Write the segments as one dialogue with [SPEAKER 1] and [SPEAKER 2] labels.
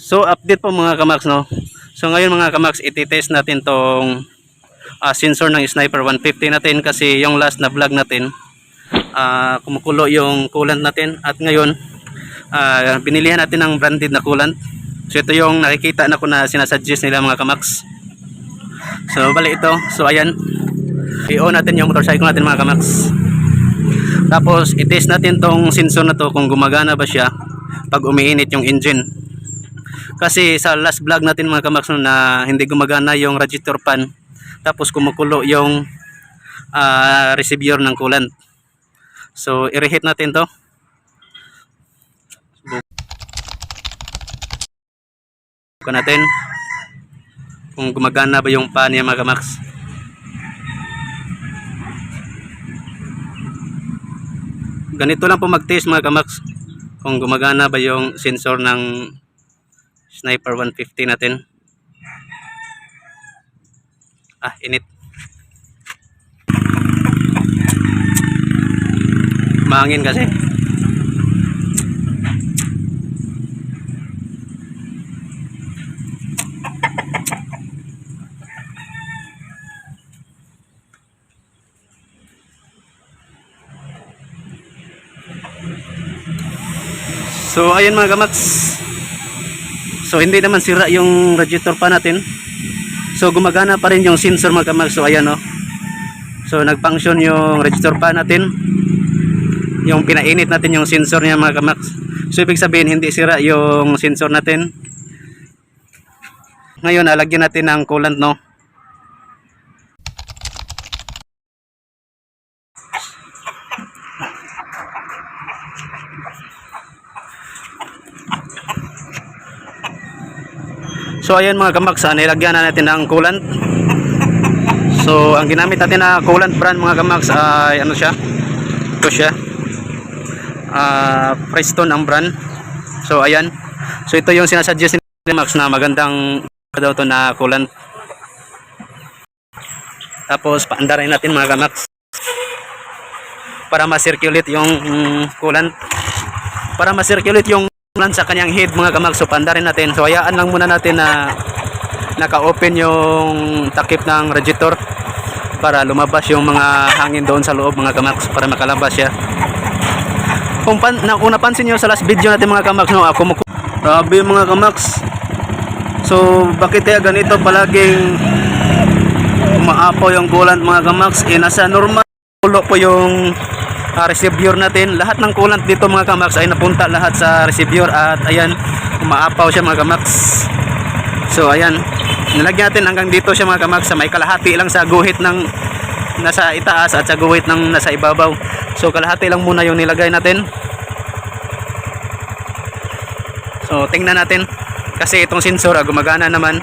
[SPEAKER 1] So update po mga kamax no. So ngayon mga kamax iti-test natin tong ah, sensor ng Sniper 150 natin kasi yung last na vlog natin ah, kumukulo yung coolant natin at ngayon ah, binilihan natin ng branded na coolant. So ito yung nakikita na ko na sinasuggest nila mga kamax. So bali ito. So ayan. I-on natin yung motorcycle natin mga kamax. Tapos i-test natin tong sensor na to kung gumagana ba siya pag umiinit yung engine. Kasi sa last vlog natin mga kamax no, na hindi gumagana yung radiator fan tapos kumukulo yung ah, receiver ng coolant. So i-reheat natin to. Subukan natin kung gumagana ba yung fan niya mga kamax. Ganito lang po mag-test mga kamax kung gumagana ba yung sensor ng Sniper 150 natin. Ah, init. Mahangin kasi. So, ayun mga kamats. So hindi naman sira yung radiator pa natin. So gumagana pa rin yung sensor mga kamag. So ayan o. So nag-function yung radiator pa natin. Yung pinainit natin yung sensor niya mga kamag. So ibig sabihin hindi sira yung sensor natin. Ngayon alagyan natin ng coolant no. So ayan mga kamaks, ah, nilagyan na natin ng coolant. So ang ginamit natin na coolant brand mga kamaks ay ano siya? Ito siya. Ah, Preston ang brand. So ayan. So ito yung sinasuggest ni Max na magandang daw to na coolant. Tapos paandarin natin mga kamaks para ma-circulate yung mm, coolant. Para ma-circulate yung coolant sa kanyang head mga kamag so pandarin natin. So hayaan lang muna natin na naka-open yung takip ng radiator para lumabas yung mga hangin doon sa loob mga kamax para makalabas siya. Kung, pan, na, kung napansin nyo sa last video natin mga kamax no, ako muku- grabe mga kamax so bakit kaya ganito? Palaging umaapaw yung coolant mga kamax eh nasa normal pulo po yung uh, receiver natin. Lahat ng coolant dito mga kamax ay napunta lahat sa receiver at ayan, umaapaw siya mga kamax. So ayan, nilagyan natin hanggang dito siya mga kamax sa may kalahati lang sa guhit ng nasa itaas at sa guhit ng nasa ibabaw. So kalahati lang muna yung nilagay natin. So tingnan natin kasi itong sensor ah, gumagana naman.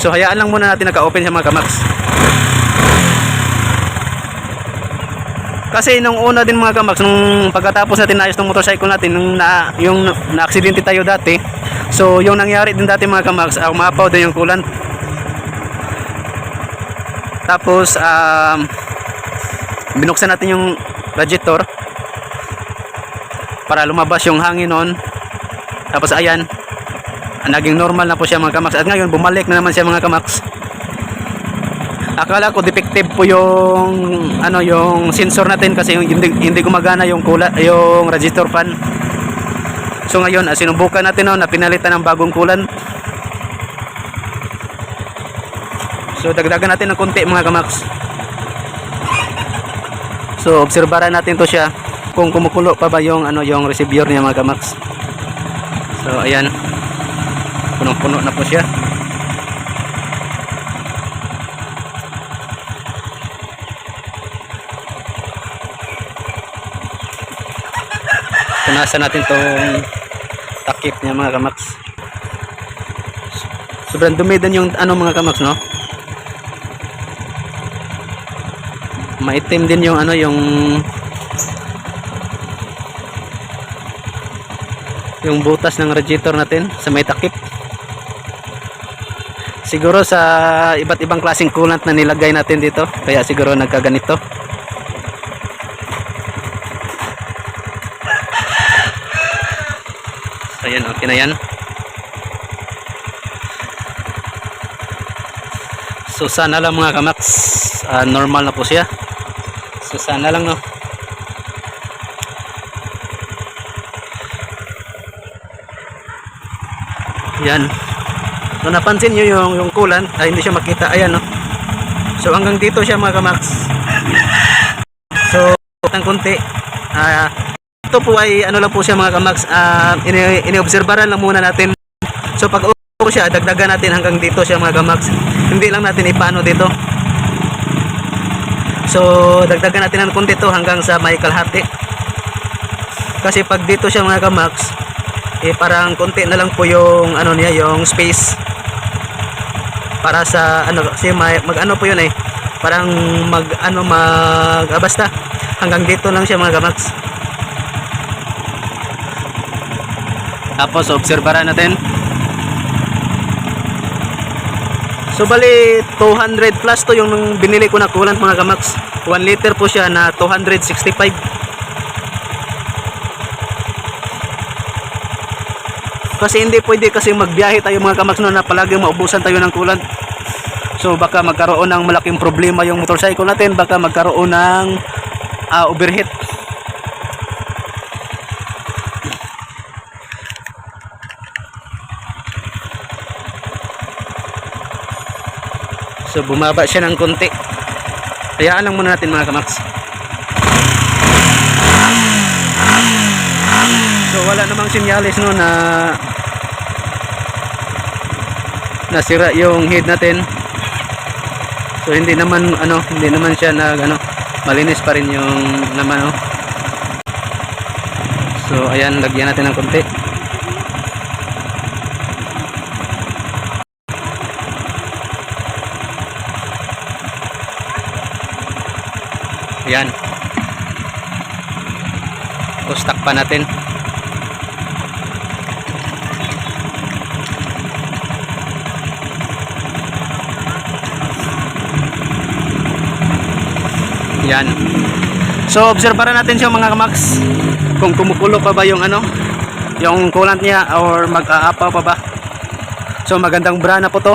[SPEAKER 1] So hayaan lang muna natin naka-open siya mga kamax. Kasi nung una din mga kamax, nung pagkatapos natin naayos ng motorcycle natin, nung na, yung na-aksidente tayo dati, so yung nangyari din dati mga kamax, uh, umapaw din yung coolant. Tapos, um, binuksan natin yung radiator para lumabas yung hangin nun. Tapos ayan, naging normal na po siya mga kamax. At ngayon, bumalik na naman siya mga kamax akala ko defective po yung ano yung sensor natin kasi yung hindi, hindi gumagana yung kula yung radiator fan. So ngayon ah, sinubukan natin no, na pinalitan ng bagong kulan. So dagdagan natin ng konti mga kamax. So obserbaran natin to siya kung kumukulo pa ba yung ano yung receiver niya mga kamax. So ayan. Punong puno na po siya punasan natin tong takip niya mga kamaks. Sobrang dumi yung ano mga kamaks no? Maitim din yung ano yung yung butas ng radiator natin sa may takip. Siguro sa iba't ibang klaseng coolant na nilagay natin dito kaya siguro nagkaganito Okay na yan. So sana lang mga kamax, ah, normal na po siya. So sana lang no. Yan. Kung napansin nyo yung, yung kulan, ay hindi siya makita. Ayan no. So hanggang dito siya mga kamax. So, ng konti. Ah, ito po ay ano lang po siya mga kamax. Ah, ini iniobserbaran lang muna natin. So pag upo siya, dagdagan natin hanggang dito siya mga kamax. Hindi lang natin ipano dito. So, dagdagan natin ng konti to hanggang sa may kalahati. Kasi pag dito siya mga kamax, eh parang konti na lang po yung ano niya, yung space para sa ano kasi may, mag ano po yun eh parang mag ano mag ah, basta hanggang dito lang siya mga kamax tapos obserbaran natin. So bali 200 plus to yung binili ko na coolant mga kamax 1 liter po siya na 265 kasi hindi pwede kasi magbiyahe tayo mga kamax no na palagi maubusan tayo ng coolant. So baka magkaroon ng malaking problema yung motorcycle natin baka magkaroon ng ah, overheat so bumaba siya ng konti. Hayaan lang muna natin mga kamax. So wala namang sinyalis no na nasira yung head natin. So hindi naman ano hindi naman siya nag ano malinis pa rin yung naman no. So ayan lagyan natin ng konti ayan tapos takpan natin Yan. So obserbaran natin siya mga kamax kung kumukulo pa ba yung ano yung coolant niya or mag-aapaw pa ba. So magandang bra na po to.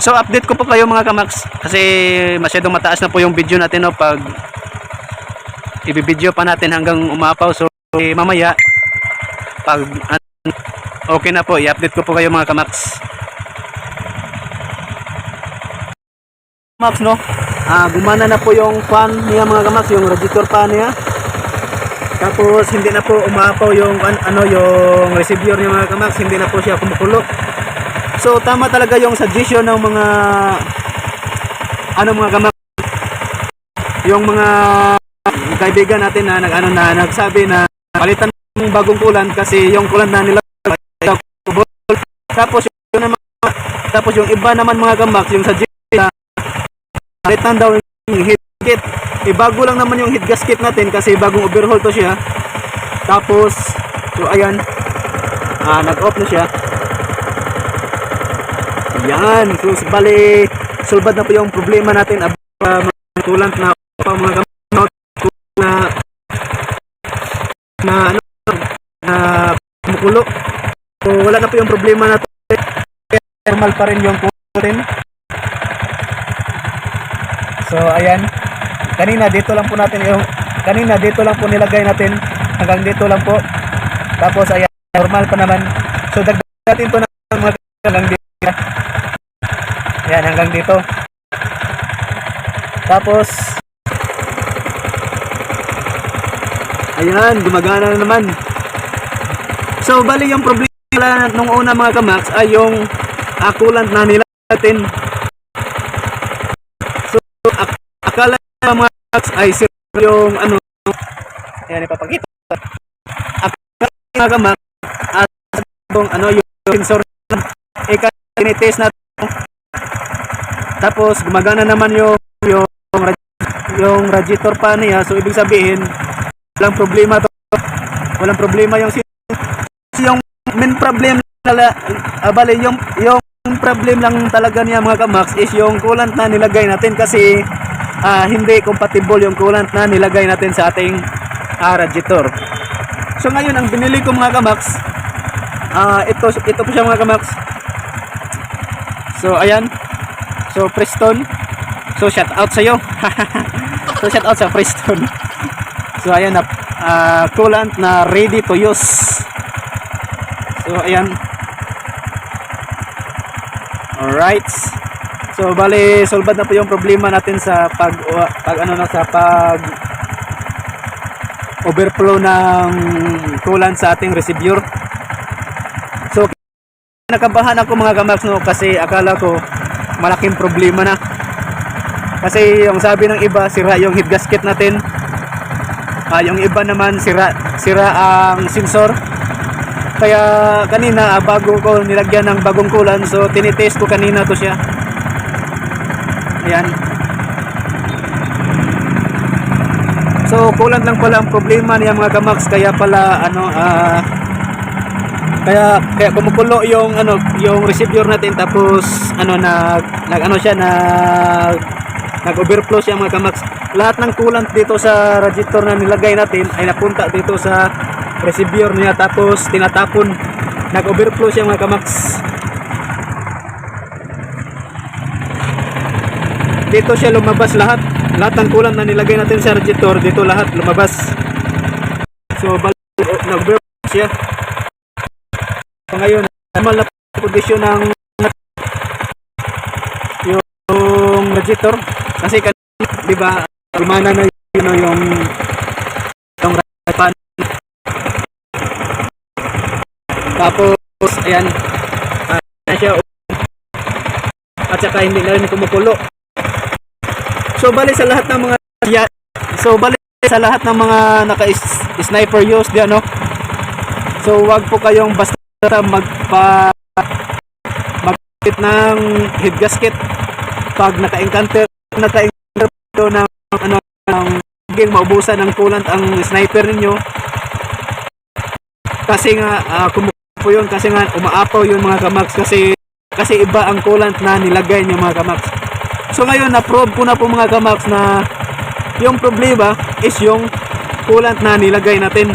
[SPEAKER 1] So update ko po kayo mga kamax kasi masyadong mataas na po yung video natin no pag ibibideo pa natin hanggang umapaw. So eh, mamaya pag okay na po i-update ko po kayo mga kamax. Max no. Ah, gumana na po yung fan niya mga kamax, yung radiator fan niya. Tapos hindi na po umapaw yung an- ano yung receiver niya mga kamax, hindi na po siya kumukulo. So tama talaga yung suggestion ng mga ano mga kamax yung mga kaibigan natin na nag ano na nagsabi na palitan ng bagong kulan kasi yung kulan na nila tapos yung naman, tapos yung iba naman mga kamax yung suggestion na palitan daw yung head gasket. Eh, bago lang naman yung head gasket natin kasi bagong overhaul to siya. Tapos, so ayan, ah, nag-off na siya. Yan, so bali, sulbad na po yung problema natin about uh, mga tulant na pa mga gamot na na ano na kumukulo. So wala na po yung problema natin. Normal pa rin yung natin. So ayan. Kanina dito lang po natin yung kanina dito lang po nilagay natin hanggang dito lang po. Tapos ayan normal pa naman. So dagdag natin to ng mga hanggang dito. Hanggang dito. Tapos Ayan, gumagana na naman. So, bali yung problema nung una mga kamax ay yung uh, coolant na nila natin ak akala ng mga tax ay sir yung ano ayan ipapakita akala mga kamak at yung ano yung sensor eh kinitest na tapos gumagana naman yung yung yung radiator pa niya so ibig sabihin walang problema to walang problema yung yung main problem nala ah, bali yung yung problem lang talaga niya mga kamax is yung coolant na nilagay natin kasi ah, hindi compatible yung coolant na nilagay natin sa ating ah, radiator. So ngayon ang binili ko mga kamax, ah ito ito po siya mga kamax. So ayan. So Preston. So shout out sa iyo. so shout out sa Preston. so ayan na ah, coolant na ready to use. So ayan. Alright. So bali solved na po yung problema natin sa pag pag ano na sa pag overflow ng coolant sa ating receiver. So nakabahan ako mga kamax no kasi akala ko malaking problema na. Kasi yung sabi ng iba sira yung head gasket natin. Ah, yung iba naman sira sira ang sensor. Kaya kanina ah, bago ko nilagyan ng bagong coolant so tinitest ko kanina to siya. Ayan. So coolant lang pala ang problema niya mga kamax kaya pala ano ah kaya kaya kumukulo yung ano yung receiver natin tapos ano nag nag ano siya nag nag overflow siya mga kamax lahat ng coolant dito sa radiator na nilagay natin ay napunta dito sa receiver niya tapos tinatapon. Nag overflow siya mga kamax dito siya lumabas lahat. Lahat ng coolant na nilagay natin sa radiator dito lahat lumabas. So balik nag overflow siya ngayon, normal na kondisyon ng yung radiator kasi kan di ba gumana na yun yung yung pan. Tapos ayan na siya at saka hindi na rin kumukulo. So bali sa lahat ng mga so bali sa lahat ng mga naka sniper use di ano? So wag po kayong basta magpa magpit ng head gasket. Pag naka-encounter naka-encounter ng ano ng naging maubusan ng coolant ang sniper ninyo. Kasi nga uh, kumukuha po yun. Kasi nga umaapaw yun mga kamax. Kasi kasi iba ang coolant na nilagay niyo mga kamax. So ngayon na-probe ko na po mga kamax na yung problema is yung coolant na nilagay natin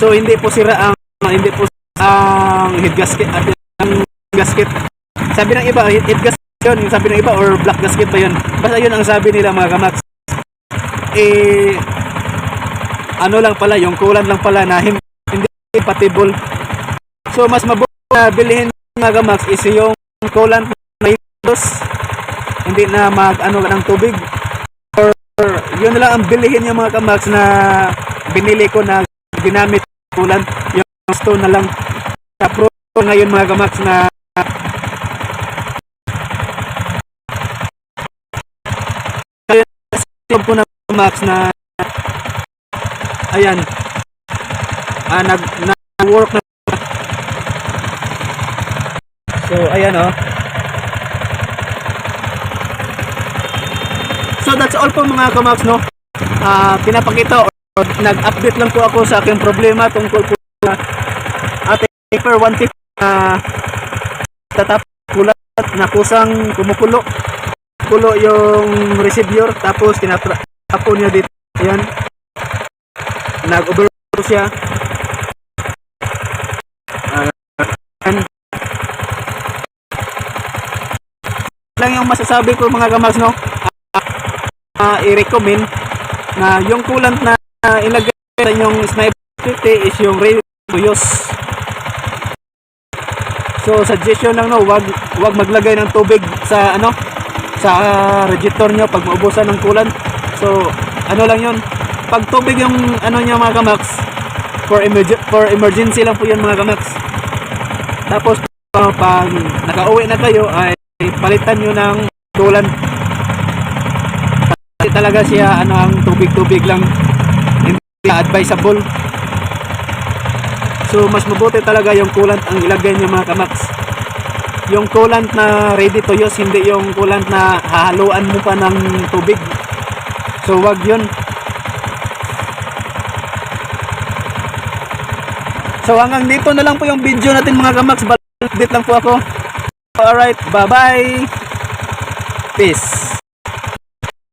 [SPEAKER 1] So hindi po sira ang hindi po ang head gasket at ang gasket. Sabi ng iba head, gasket yun, sabi ng iba or black gasket pa yun. Basta yun ang sabi nila mga kamax. Eh ano lang pala yung coolant lang pala na hindi, compatible. So mas mabuti na bilhin mga kamax is yung coolant na hidos. Hindi na mag ano ng tubig. Or, yun lang ang bilhin yung mga kamax na binili ko na ginamit kulan yung stone na lang. Sa pro ngayon mga kamax na ngayon po na kamax na ayan. Ah, nag, nag work na. So ayan oh. So that's all po mga kamax no? Ah pinapakita nag-update lang po ako sa aking problema tungkol po sa ating paper 150 na tatap kulat na kusang kumukulo. Kulo yung receiver tapos tinatapon niya dito. Yan nag-overflow siya. Yan. lang yung masasabi ko mga kamags no? Ah, i-recommend na yung coolant na uh, ilagay sa yung sniper 50 is yung ready to use so suggestion lang no wag wag maglagay ng tubig sa ano sa uh, radiator nyo pag maubusan ng coolant so ano lang yun pag tubig yung ano nyo mga kamax for, emerg- for emergency lang po yun mga kamax. Tapos uh, pag nakauwi na kayo ay palitan nyo ng coolant kasi talaga siya ano ang tubig-tubig lang hindi advisable. So mas mabuti talaga yung coolant ang ilagay niyo mga kamax yung coolant na ready to use hindi yung coolant na hahaluan mo pa ng tubig. So wag yun. So hanggang dito na lang po yung video natin mga kamax update lang po ako. Alright bye bye